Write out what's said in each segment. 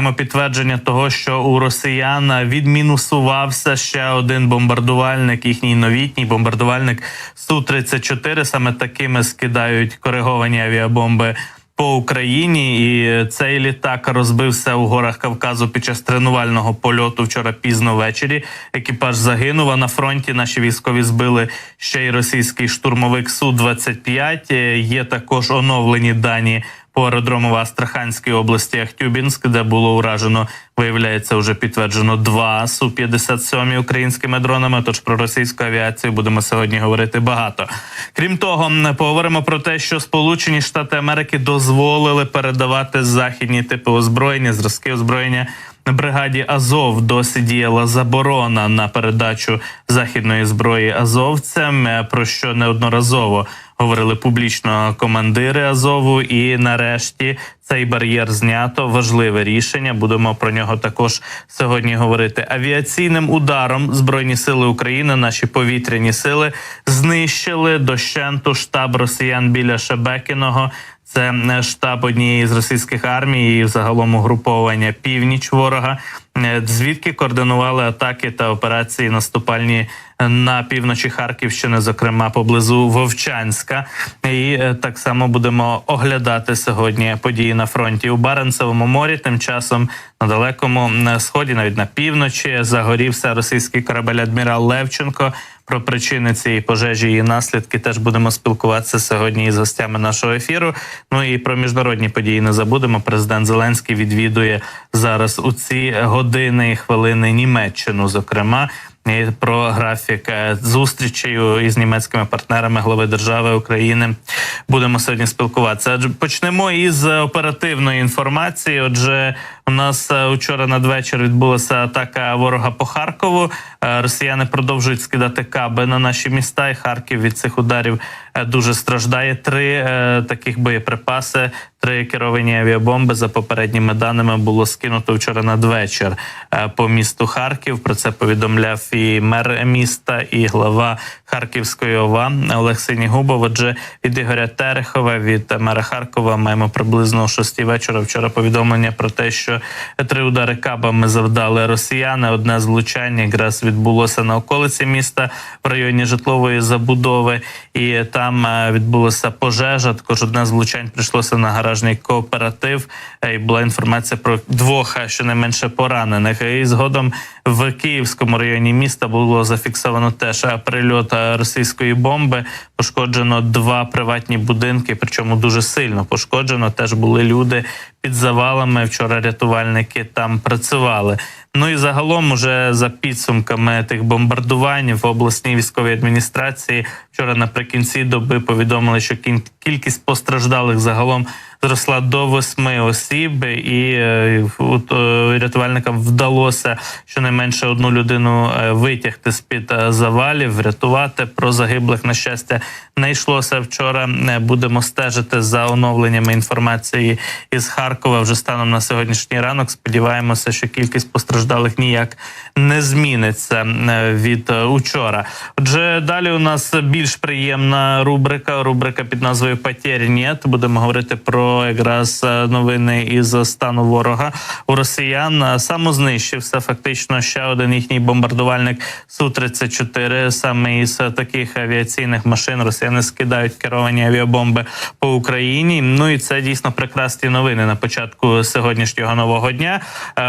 маємо підтвердження того, що у росіян відмінусувався ще один бомбардувальник, їхній новітній бомбардувальник су 34 Саме такими скидають кориговані авіабомби. По Україні і цей літак розбився у горах Кавказу під час тренувального польоту вчора пізно ввечері. Екіпаж загинув. А на фронті наші військові збили ще й російський штурмовик су 25 Є також оновлені дані по аеродрому в Астраханській області Ахтюбінськ, де було уражено, виявляється, вже підтверджено два су 57 українськими дронами. Тож про російську авіацію будемо сьогодні говорити багато. Крім того, поговоримо про те, що Сполучені Штати Америки дозволили передавати західні типи озброєння, зразки озброєння. Бригаді Азов досі діяла заборона на передачу західної зброї азовцям, е, про що неодноразово говорили публічно командири Азову. І нарешті цей бар'єр знято. Важливе рішення. Будемо про нього також сьогодні говорити. Авіаційним ударом збройні сили України, наші повітряні сили знищили дощенту штаб росіян біля Шебекіного. Це штаб однієї з російських армій і загалом угруповання північ ворога, звідки координували атаки та операції наступальні на півночі Харківщини, зокрема поблизу Вовчанська. І е, так само будемо оглядати сьогодні події на фронті у Баренцевому морі. Тим часом на далекому сході, навіть на півночі, загорівся російський корабель адмірал Левченко. Про причини цієї пожежі і наслідки теж будемо спілкуватися сьогодні із гостями нашого ефіру. Ну і про міжнародні події не забудемо. Президент Зеленський відвідує зараз у ці години і хвилини Німеччину, зокрема. Про графік зустрічей зустрічею із німецькими партнерами глави держави України будемо сьогодні спілкуватися. Почнемо із оперативної інформації. Отже, у нас е, вчора надвечір відбулася атака ворога по Харкову. Е, Росіяни продовжують скидати каби на наші міста, і Харків від цих ударів е, дуже страждає. Три е, таких боєприпаси, три керовані авіабомби за попередніми даними було скинуто вчора надвечір е, по місту Харків. Про це повідомляв і мер міста, і глава Харківської ОВА Олег Синігубов. Отже, від Ігоря Терехова, від мера Харкова маємо приблизно о 6 вечора. Вчора повідомлення про те, що три удари кабами завдали росіяни. Одне з влучань якраз відбулося на околиці міста в районі житлової забудови, і там е, відбулася пожежа. Також одне з влучань прийшлося на гаражний кооператив. Е, І була інформація про двох е, щонайменше поранених. І згодом в Київському районі міста було зафіксовано теж прильот російської бомби. Пошкоджено два приватні будинки, причому дуже сильно пошкоджено. Теж були люди під завалами. Вчора рятувальники там працювали. Ну і загалом, уже за підсумками тих бомбардувань в обласній військовій адміністрації, вчора наприкінці доби повідомили, що кін- кількість постраждалих загалом зросла до восьми осіб, і е, е, рятувальникам вдалося щонайменше одну людину е, витягти з під завалів, врятувати про загиблих. На щастя, не йшлося вчора. Будемо стежити за оновленнями інформації із Харкова. Вже станом на сьогоднішній ранок. Сподіваємося, що кількість постраждалих ніяк не зміниться від учора. Отже, далі у нас більш приємна рубрика. Рубрика під назвою «Потерь нет». Будемо говорити про якраз е, новини із стану ворога у росіян. Е, Самознищився фактично ще один їхній бомбардувальник су 34 Саме із е, таких авіаційних машин росіяни скидають керовані авіабомби по Україні. Ну і це дійсно прекрасні новини на початку сьогоднішнього нового дня.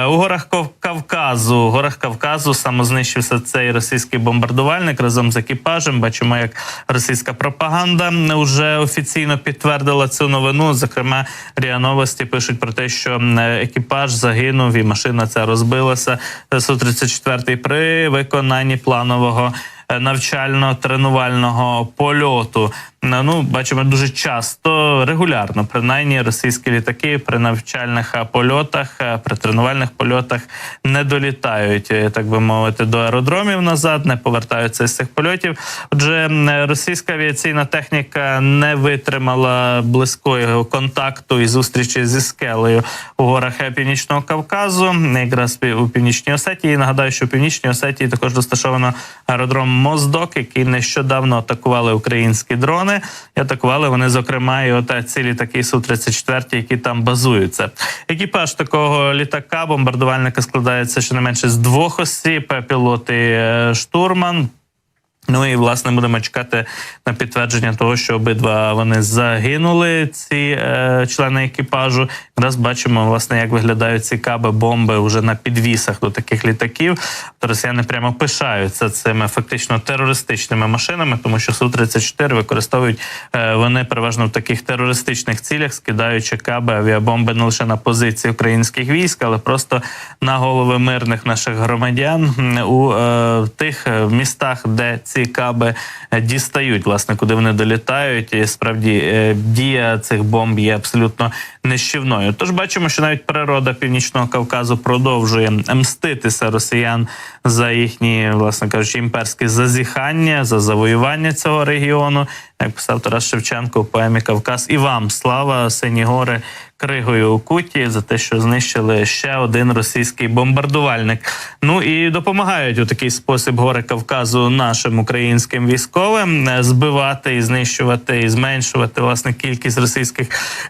У горах Кавказу, у горах Кавказу самознищився цей російський бомбардувальник разом з екіпажем. Бачимо, як російська пропаганда вже офіційно підтвердила цю новину. Зокрема, РІА Новості пишуть про те, що екіпаж загинув і машина ця розбилася су 34 при виконанні планового навчально-тренувального польоту. Ну, бачимо дуже часто, регулярно, принаймні, російські літаки при навчальних е, польотах, е, при тренувальних польотах не долітають, е, так би мовити, до аеродромів назад, не повертаються з цих польотів. Отже, е, російська авіаційна техніка не витримала близького контакту і зустрічі зі скелею у горах е, Північного Кавказу, якраз у Північній Осетії. Нагадаю, що в Північній Осетії також розташовано аеродром Моздок, який нещодавно атакували українські дрони. І атакували вони, зокрема, і от ці літаки Су-34, які там базуються. Екіпаж такого літака, бомбардувальника складається щонайменше з двох осіб, пілоти е, штурман. Ну і власне будемо чекати на підтвердження того, що обидва вони загинули. Ці е, члени екіпажу. Якраз бачимо, власне, як виглядають ці каби бомби вже на підвісах до таких літаків. То росіяни прямо пишаються цими фактично терористичними машинами, тому що су 34 використовують е, вони переважно в таких терористичних цілях, скидаючи каби авіабомби не лише на позиції українських військ, але просто на голови мирних наших громадян у е, тих е, містах, де ці каби е, дістають, власне, куди вони долітають. І справді е, дія цих бомб є абсолютно нищівною. Тож бачимо, що навіть природа північного Кавказу продовжує мститися росіян за їхні, власне кажучи, імперські зазіхання, за завоювання цього регіону. Як писав Тарас Шевченко у поемі Кавказ, і вам слава сині гори кригою у куті за те, що знищили ще один російський бомбардувальник. Ну і допомагають у такий спосіб гори Кавказу нашим українським військовим е, збивати і знищувати і зменшувати власне кількість російських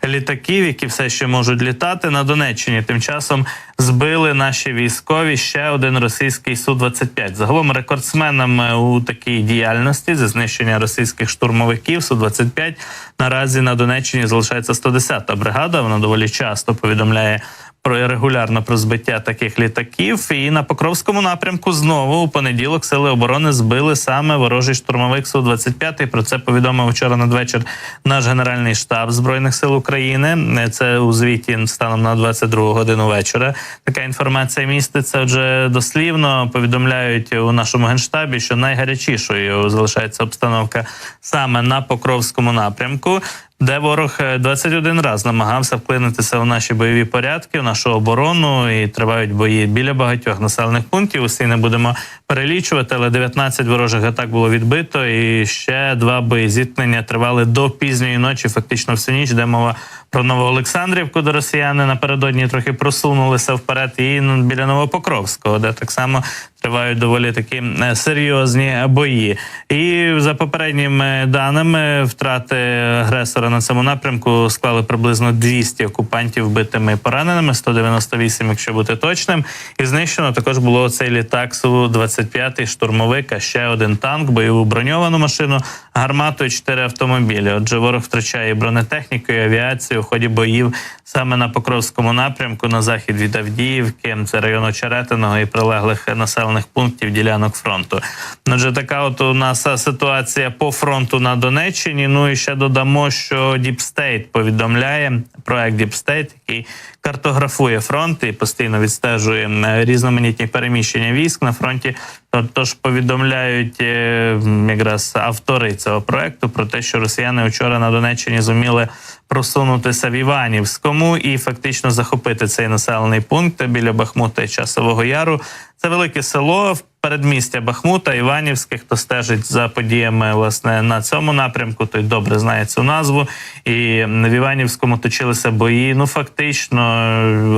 літаків, які все ще можуть літати на Донеччині. Тим часом збили наші військові ще один російський су 25 Загалом рекордсменом е, у такій діяльності за знищення російських штурмовиків су 25 наразі на Донеччині залишається 110-та бригада. Вона доволі часто повідомляє. Регулярно про збиття таких літаків, і на Покровському напрямку знову у понеділок сили оборони збили саме ворожий штурмовик су 25 Про це повідомив вчора надвечір наш генеральний штаб збройних сил України. Це у звіті станом на 22 годину вечора. Така інформація міститься. Отже, дослівно повідомляють у нашому генштабі, що найгарячішою залишається обстановка саме на Покровському напрямку де ворог е, 21 раз намагався вклинитися у наші бойові порядки, в нашу оборону і тривають бої біля багатьох населених пунктів. Усі не будемо перелічувати, але 19 ворожих атак було відбито, і ще два бої зіткнення тривали до пізньої ночі, фактично всю ніч, де мова про Новоолександрівку, де росіяни напередодні трохи просунулися вперед, і ну, біля Новопокровського, де так само тривають доволі такі е, серйозні бої. І за попередніми даними втрати агресора на цьому напрямку склали приблизно 200 окупантів вбитими і пораненими, 198, якщо бути точним, і знищено також було цей літак су 20 Т-35 штурмовика, ще один танк, бойову броньовану машину, гармату і чотири автомобілі. Отже, ворог втрачає бронетехніку, і авіацію у ході боїв саме на Покровському напрямку, на захід від Авдіївки, це район Очеретиного і прилеглих населених пунктів ділянок фронту. Отже, така от у нас ситуація по фронту на Донеччині. Ну і ще додамо, що Діпстейт повідомляє проект Діпстейт, який картографує фронт і постійно відстежує різноманітні переміщення військ на фронті. Тож повідомляють е, якраз автори цього проекту про те, що росіяни вчора на Донеччині зуміли просунутися в Іванівському і фактично захопити цей населений пункт біля Бахмута і Часового Яру. Це велике село в передмістя Бахмута, Іванівське. Хто стежить за подіями власне на цьому напрямку, той добре знає цю назву. І в Іванівському точилися бої. Ну фактично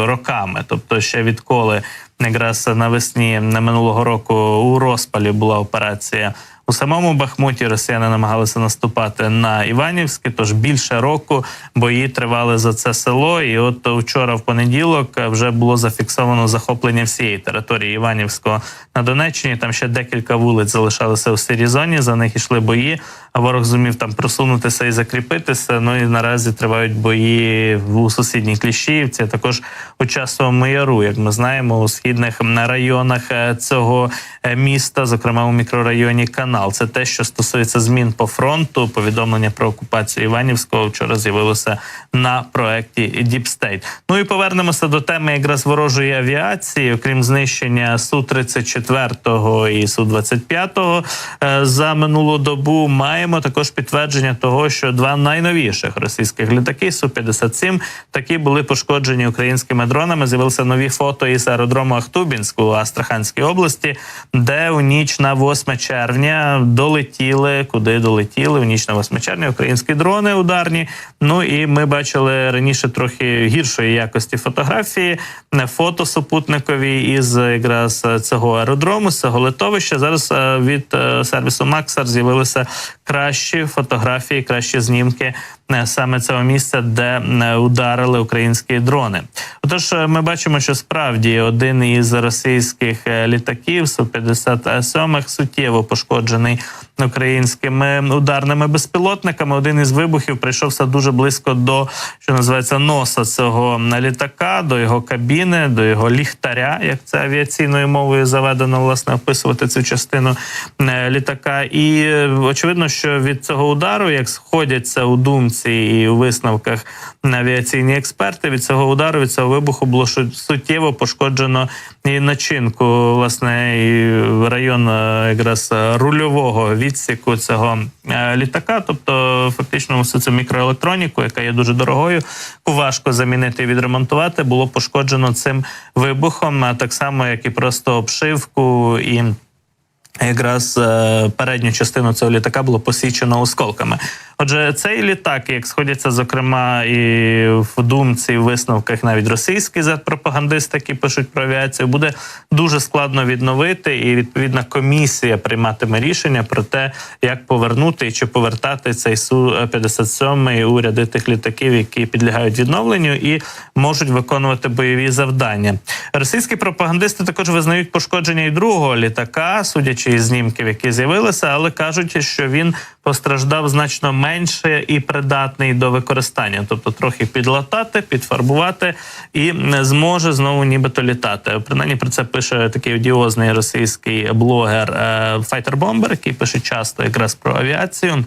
роками, тобто ще відколи якраз навесні минулого року у розпалі була операція. У самому Бахмуті росіяни намагалися наступати на Іванівське, тож більше року бої тривали за це село. І от вчора, в понеділок, вже було зафіксовано захоплення всієї території Іванівського на Донеччині. Там ще декілька вулиць залишалися у сирій зоні. За них йшли бої. А ворог зумів там просунутися і закріпитися. Ну і наразі тривають бої у сусідній Кліщіївці, а також у часовому яру, як ми знаємо, у східних районах е, цього е, міста, зокрема у мікрорайоні Канал. Це те, що стосується змін по фронту. Повідомлення про окупацію Іванівського вчора з'явилося на проекті State. Ну і повернемося до теми якраз ворожої авіації, окрім знищення су 34 і су 25 е, за минулу добу. Маємо також підтвердження того, що два найновіших російських літаки су 57 такі були пошкоджені українськими дронами. З'явилися нові фото із аеродрому Ахтубінську у Астраханській області, де у ніч на 8 червня долетіли, куди долетіли в ніч на 8 червня українські дрони ударні. Ну і ми бачили раніше трохи гіршої якості фотографії, фото супутникові із якраз цього аеродрому, цього литовища. Зараз е, від е, сервісу Максар з'явилися кращі фотографії, кращі знімки саме цього місця, де е, ударили українські дрони. Отож, е, ми бачимо, що справді один із російських е, літаків су 57 суттєво пошкоджений українськими ударними безпілотниками. Один із вибухів прийшовся дуже близько до що називається носа цього літака, до його кабіни, до його ліхтаря, як це авіаційною мовою заведено власне описувати цю частину е, літака. І е, очевидно, що від цього удару, як сходяться у думці і у висновках авіаційні експерти, від цього удару, від цього вибуху було суттєво пошкоджено і начинку, власне, і район е, якраз е, рульового відсіку цього е, літака. Тобто, фактично, всю цю мікроелектроніку, яка є дуже дорогою, важко замінити і відремонтувати, було пошкоджено цим вибухом, так само, як і просто обшивку і. Якраз передню частину цього літака було посічено осколками. Отже, цей літак, як сходяться, зокрема, і в думці, і в висновках навіть російські зет-пропагандисти, які пишуть про авіацію, буде дуже складно відновити, і відповідна комісія прийматиме рішення про те, як повернути і чи повертати цей су 57 у ряди тих літаків, які підлягають відновленню і можуть виконувати бойові завдання. Російські пропагандисти також визнають пошкодження і другого літака, судячи із знімків, які з'явилися, але кажуть, що він постраждав значно менше і придатний до використання, тобто трохи підлатати, підфарбувати і м, зможе знову нібито літати. Принаймні про це пише такий одіозний російський блогер е, Fighter Bomber, який пише часто якраз про авіацію.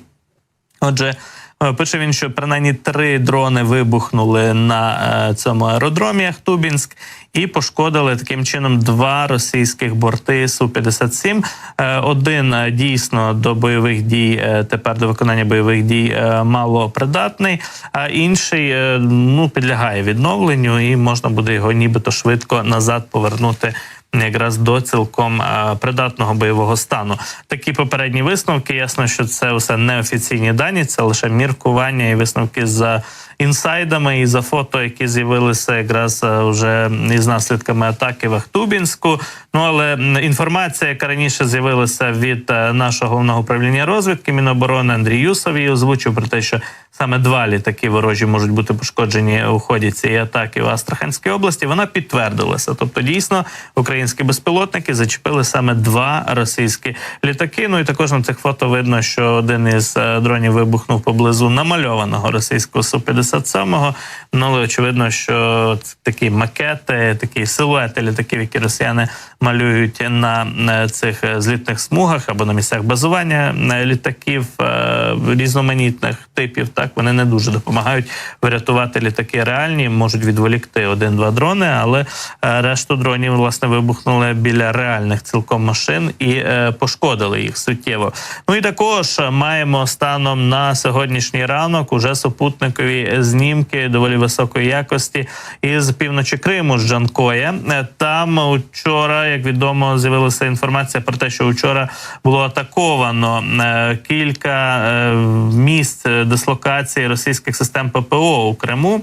Отже, е, пише він, що принаймні три дрони вибухнули на е, цьому аеродромі Ахтубінськ і пошкодили таким чином два російських борти су 57 Е, Один е, дійсно до бойових дій е, тепер до виконання бойових дій мало придатний, а інший ну підлягає відновленню, і можна буде його нібито швидко назад повернути якраз до цілком придатного бойового стану. Такі попередні висновки. Ясно, що це все неофіційні дані, це лише міркування і висновки за інсайдами і за фото, які з'явилися якраз е, вже із наслідками атаки в Ахтубінську. Ну але інформація, яка раніше з'явилася від е, нашого головного управління розвідки Міноборони Андрій Юсов її озвучив про те, що саме два літаки ворожі можуть бути пошкоджені у ході цієї атаки в Астраханській області. Вона підтвердилася. Тобто, дійсно, українські безпілотники зачепили саме два російські літаки. Ну і також на цих фото видно, що один із е, дронів вибухнув поблизу намальованого російського су 57 Ну але очевидно, що такі макети, такі силуети літаків, які росіяни малюють на цих е, злітних смугах або на місцях базування е, літаків е, різноманітних типів. Так вони не дуже допомагають врятувати літаки реальні, можуть відволікти один-два дрони, але решту дронів власне вибухнули біля реальних цілком машин і пошкодили їх суттєво. Ну і також маємо станом на сьогоднішній ранок уже супутникові знімки доволі високої якості із півночі Криму з Джанкоя. Е, Там вчора, як відомо, з'явилася інформація про те, що вчора було атаковано е, кілька е, місць дислокації російських систем ППО у Криму.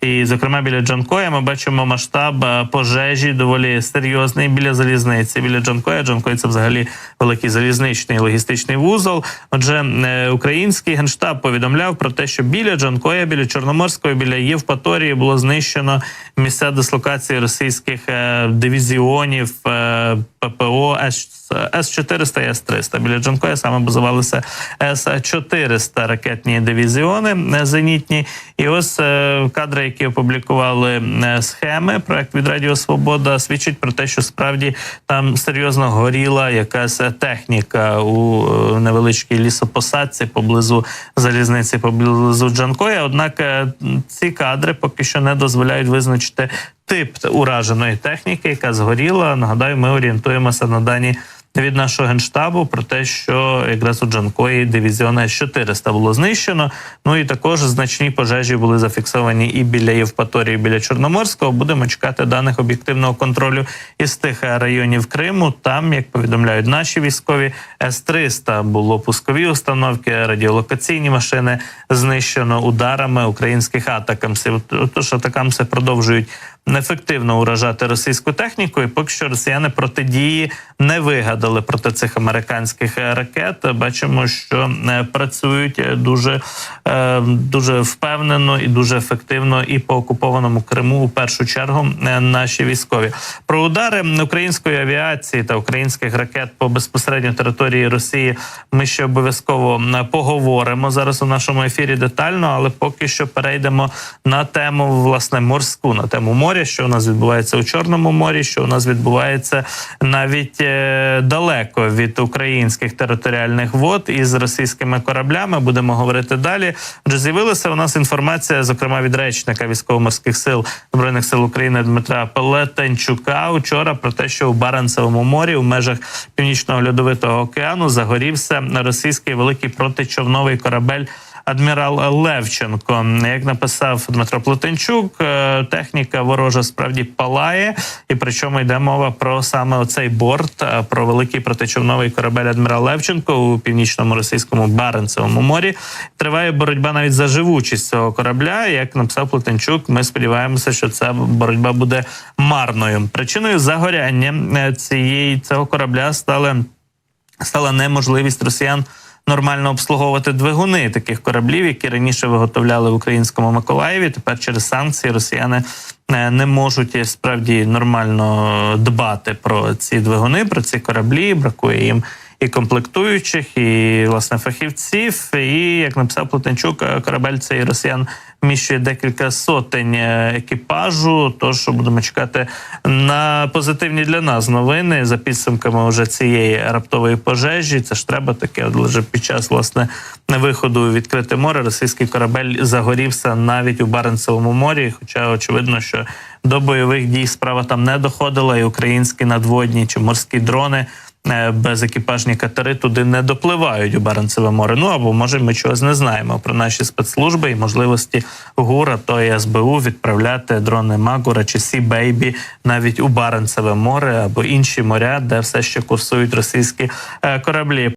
І, зокрема, біля Джанкоя ми бачимо масштаб пожежі доволі серйозний біля залізниці. Біля Джанкоя. Джанкой це взагалі великий залізничний логістичний вузол. Отже, український генштаб повідомляв про те, що біля Джанкоя, біля Чорноморського, біля Євпаторії було знищено місця дислокації російських е, дивізіонів ППО ППО С-400 і С-300. Біля Джанкоя саме базувалися С-400 ракетні дивізіони зенітні. І ось е, кадри, які опублікували е, схеми, проект від Радіо Свобода свідчить про те, що справді там серйозно горіла якась техніка у е, невеличкій лісопосадці поблизу залізниці, поблизу Джанкоя. Однак ці кадри поки що не дозволяють визначити тип ураженої техніки, яка згоріла. Нагадаю, ми орієнтуємося на дані. Від нашого генштабу про те, що якраз у Джанкої дивізіона С-400 було знищено. Ну і також значні пожежі були зафіксовані і біля Євпаторії, і біля Чорноморського. Будемо чекати даних об'єктивного контролю із тих районів Криму. Там, як повідомляють наші військові, С-300 було пускові установки, радіолокаційні машини знищено ударами українських атакамсів. Тож атакамси продовжують ефективно уражати російську техніку. І поки що росіяни протидії не вигадали проти цих американських е, ракет. Бачимо, що е, працюють дуже, е, дуже впевнено і дуже ефективно і по окупованому Криму у першу чергу наші військові про удари української авіації та українських ракет по безпосередньо території Росії. Ми ще обов'язково поговоримо зараз у нашому ефірі детально, але поки що перейдемо на тему власне морську, на тему моря, що у нас відбувається у Чорному морі, що у нас відбувається навіть далеко від українських територіальних вод із російськими кораблями. Будемо говорити далі. Вже з'явилася у нас інформація, зокрема від речника військово-морських сил збройних сил України Дмитра Пелетенчука. Учора про те, що у Баренцевому морі у межах північного льодовитого океану загорівся російський великий протичовновий корабель. Адмірал Левченко, як написав Дмитро Плетенчук, е, техніка ворожа справді палає, і причому йде мова про саме оцей борт, е, про великий протичовновий корабель Адмірал Левченко у північному російському Баренцевому морі. Триває боротьба навіть за живучість цього корабля. Як написав Плетенчук, ми сподіваємося, що ця боротьба буде марною. Причиною загоряння е, цієї цього корабля стали стала неможливість росіян нормально обслуговувати двигуни таких кораблів, які раніше виготовляли в українському Миколаєві. Тепер через санкції росіяни е, не можуть е, справді нормально дбати про ці двигуни, про ці кораблі. Бракує їм. І комплектуючих, і власне фахівців. І як написав Плотенчук, е, корабель цей росіян вміщує декілька сотень е, екіпажу. Тож будемо чекати на позитивні для нас новини за підсумками вже цієї раптової пожежі. Це ж треба таке. Лише під час власне виходу у відкрите море російський корабель загорівся навіть у Баренцевому морі. Хоча очевидно, що до бойових дій справа там не доходила, і українські надводні чи морські дрони. Е, Безекіпажні катери туди не допливають у Баренцеве море. Ну або може ми чогось не знаємо про наші спецслужби і можливості ГУРа то СБУ відправляти дрони Магура чи Сі Бейбі навіть у Баренцеве море або інші моря, де все ще курсують російські е, кораблі.